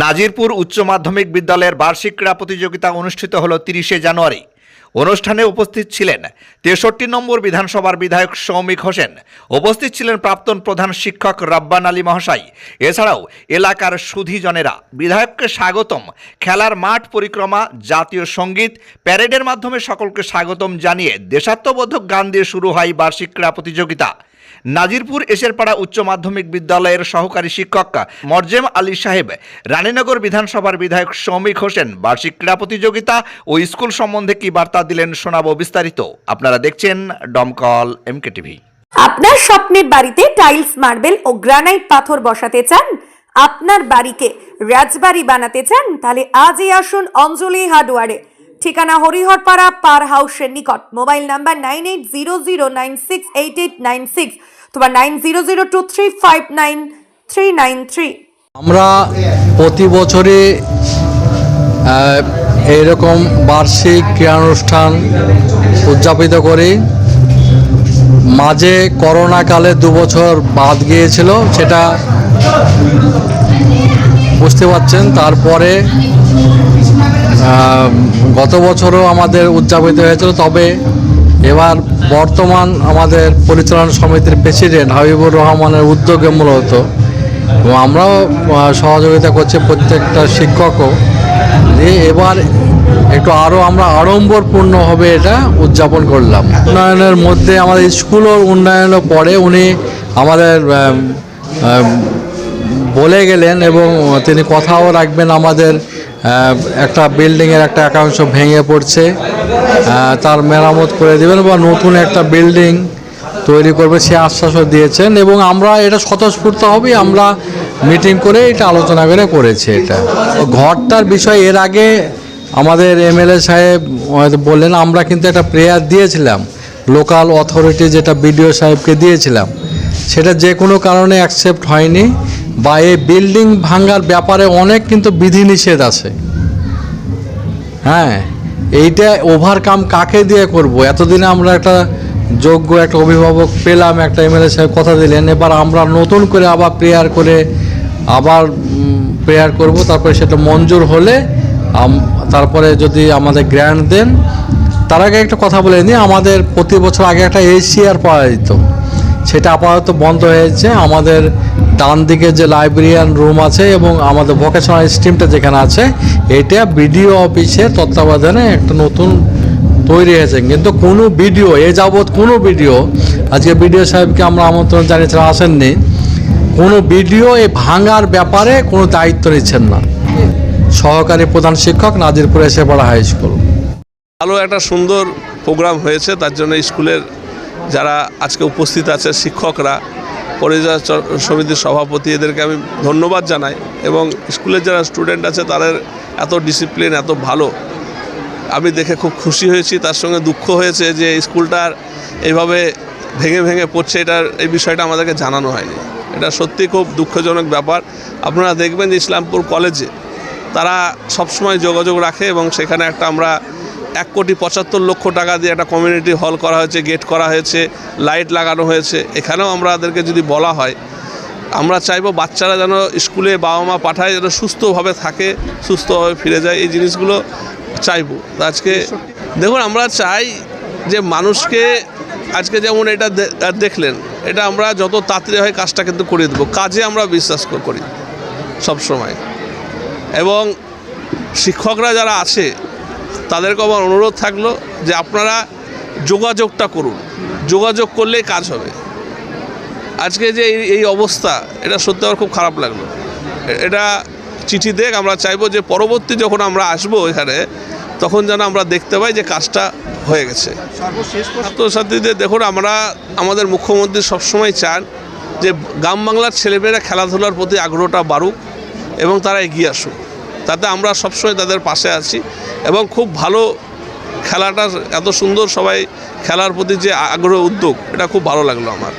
নাজিরপুর উচ্চ মাধ্যমিক বিদ্যালয়ের বার্ষিক ক্রীড়া প্রতিযোগিতা অনুষ্ঠিত হল তিরিশে জানুয়ারি। অনুষ্ঠানে উপস্থিত ছিলেন তেষট্টি নম্বর বিধানসভার বিধায়ক সৌমিক হোসেন। উপস্থিত ছিলেন প্রাক্তন প্রধান শিক্ষক রব্বান আলী মহাশয়। এছাড়াও এলাকার সুধীজনেরা। বিধায়ককে স্বাগতম। খেলার মাঠ পরিক্রমা, জাতীয় সংগীত, প্যারেডের মাধ্যমে সকলকে স্বাগতম জানিয়ে দেশাত্মবোধক গান দিয়ে শুরু হয় বার্ষিক ক্রীড়া প্রতিযোগিতা। নাজিরপুর এশেরপাড়া উচ্চ মাধ্যমিক বিদ্যালয়ের সহকারী শিক্ষক মরজেম আলী সাহেব, রানীনগর বিধানসভার বিধায়ক সৌমিক হোসেন, বার্ষিক ক্রীড়া প্রতিযোগিতা ও স্কুল সম্বন্ধে কি বার্তা দিলেন শোনাবো বিস্তারিত। আপনারা দেখছেন ডমকল এমকে টিভি। আপনার স্বপ্নের বাড়িতে টাইলস, মার্বেল ও গ্রানাইট পাথর বসাতে চান? আপনার বাড়িকে রাজবাড়ি বানাতে চান? তাহলে আজই আসুন অঞ্জলি হার্ডওয়ারে। ঠিকানা হরিহরপাড়া পার হাউসের নিকট। Mobile number nine eight zero zero nine six eight eight nine six তোমার nine zero zero two three five nine three nine three. আমরা প্রতি বছরই আহ, এইরকম বার্ষিক ক্রীড়ানুষ্ঠান উদযাপিত করি। মাঝে করোনাকালে দু বছর বাদ গিয়েছিল সেটা বুঝতে পারছেন। তারপরে গত বছরও আমাদের উদযাপিত হয়েছিল তবে এবার বর্তমান আমাদের পরিচালনা সমিতির প্রেসিডেন্ট হাবিবুর রহমানের উদ্যোগে মূলত। এবং আমরাও সহযোগিতা করছি প্রত্যেকটা শিক্ষকও। যে এবার একটু আরও আমরা আড়ম্বরপূর্ণভাবে এটা উদযাপন করলাম। উন্নয়নের মধ্যে আমাদের স্কুলও উন্নয়নও পড়ে উনি আমাদের আম, আম, বলে গেলেন এবং তিনি কথাও রাখবেন আমাদের একটা বিল্ডিংয়ের একটা একাংশ ভেঙে পড়ছে। তার মেরামত করে দেবেন বা নতুন একটা বিল্ডিং তৈরি করবে, সে আশ্বাসও দিয়েছেন এবং আমরা এটা স্বতঃস্ফূর্ত হবে, আমরা মিটিং করে এটা আলোচনা করে করেছি এটা। ঘরটার বিষয়, এর আগে আমাদের এমএলএ সাহেব বললেন, আমরা কিন্তু একটা প্রেয়ার দিয়েছিলাম লোকাল অথরিটি যেটা বিডিও সাহেবকে দিয়েছিলাম। সেটা যে কোনো কারণে অ্যাকসেপ্ট হয়নি। বা এই বিল্ডিং ভাঙার ব্যাপারে অনেক কিন্তু বিধিনিষেধ আছে। হ্যাঁ এইটা ওভারকাম কাকে দিয়ে করব? এতদিনে আমরা একটা যোগ্য একটা অভিভাবক পেলাম, একটা এমএলএ সাহেব কথা দিলেন, এবার আমরা নতুন করে আবার প্রেয়ার করে, আবার প্রেয়ার করব, তারপরে সেটা মঞ্জুর হলে তারপরে যদি আমাদের গ্র্যান্ড দেন, তার আগে একটা কথা বলে নিই, আমাদের প্রতি বছর আগে একটা এশিয়ার পাওয়া যেত। সেটা আপাতত বন্ধ হয়েছে, আমাদের ডান দিকে যে লাইব্রেরিয়ান রুম আছে এবং আমাদের ভোকেশনাল স্ট্রিমটা যেখানে আছে, এটা বিডিও অফিসের তত্ত্বাবধানে একটা নতুন তৈরি হয়েছে। কিন্তু কোনো ভিডিও এ যাবৎ কোনো ভিডিও আজকে বিডিও সাহেবকে আমরা আমন্ত্রণ জানিয়েছিলাম আসেননি, কোনো ভিডিও এই ভাঙার ব্যাপারে কোনো দায়িত্ব নিচ্ছেন না। সহকারী প্রধান শিক্ষক নাজিরপুর এসেপাড়া হাই স্কুল ভালো একটা সুন্দর প্রোগ্রাম হয়েছে, তার জন্য স্কুলের যারা আজকে উপস্থিত আছে, শিক্ষকরা পরিচয় সমিতির সভাপতি, এদেরকে আমি ধন্যবাদ জানাই এবং স্কুলের যারা স্টুডেন্ট আছে, তাদের এত ডিসিপ্লিন এত ভালো। আমি দেখে খুব খুশি হয়েছি। তার সঙ্গে দুঃখ হয়েছে যে স্কুলটার এইভাবে ভেঙে ভেঙে পড়ছে, এটার, এই বিষয়টা আমাদেরকে জানানো হয়নি। এটা সত্যি খুব দুঃখজনক ব্যাপার। আপনারা দেখবেন যে ইসলামপুর কলেজে তারা সবসময় যোগাযোগ রাখে এবং সেখানে একটা আমরা এক কোটি পঁচাত্তর লক্ষ টাকা দিয়ে একটা কমিউনিটি হল করা হয়েছে গেট করা হয়েছে লাইট লাগানো হয়েছে। এখানেও আমাদেরকে যদি বলা হয়, আমরা চাইব বাচ্চারা যেন স্কুলে বাবা মা পাঠায়, যেন সুস্থভাবে থাকে, সুস্থভাবে ফিরে যায়, এই জিনিসগুলো চাইব। আজকে দেখুন, আমরা চাই যে মানুষকে আজকে যেমন এটা দেখলেন, এটা আমরা যত তাড়াতাড়ি হয় কাজটা কিন্তু করে দেবো। কাজে আমরা বিশ্বাস করি সব সময় এবং শিক্ষকরা যারা আছে তাদেরকে আমার অনুরোধ থাকল যে আপনারা যোগাযোগটা করুন। যোগাযোগ করলেই কাজ হবে। আজকে যে এই এই অবস্থা এটা সত্যি আমার খুব খারাপ লাগল। এটা চিঠি দেখ আমরা চাইব যে পরবর্তী যখন আমরা আসব এখানে তখন যেন আমরা দেখতে পাই যে কাজটা হয়ে গেছে। ছাত্রছাত্রীদের দেখুন আমরা আমাদের মুখ্যমন্ত্রী সবসময় চান যে গ্রাম বাংলার ছেলেমেয়েরা খেলাধুলার প্রতি আগ্রহটা বাড়ুক এবং তারা এগিয়ে আসুক। তাতে আমরা সবসময় তাদের পাশে আছি এবং খুব ভালো খেলাটা এত সুন্দর সবাই খেলার প্রতি যে আগ্রহ, উদ্যোগ, এটা খুব ভালো লাগল আমার।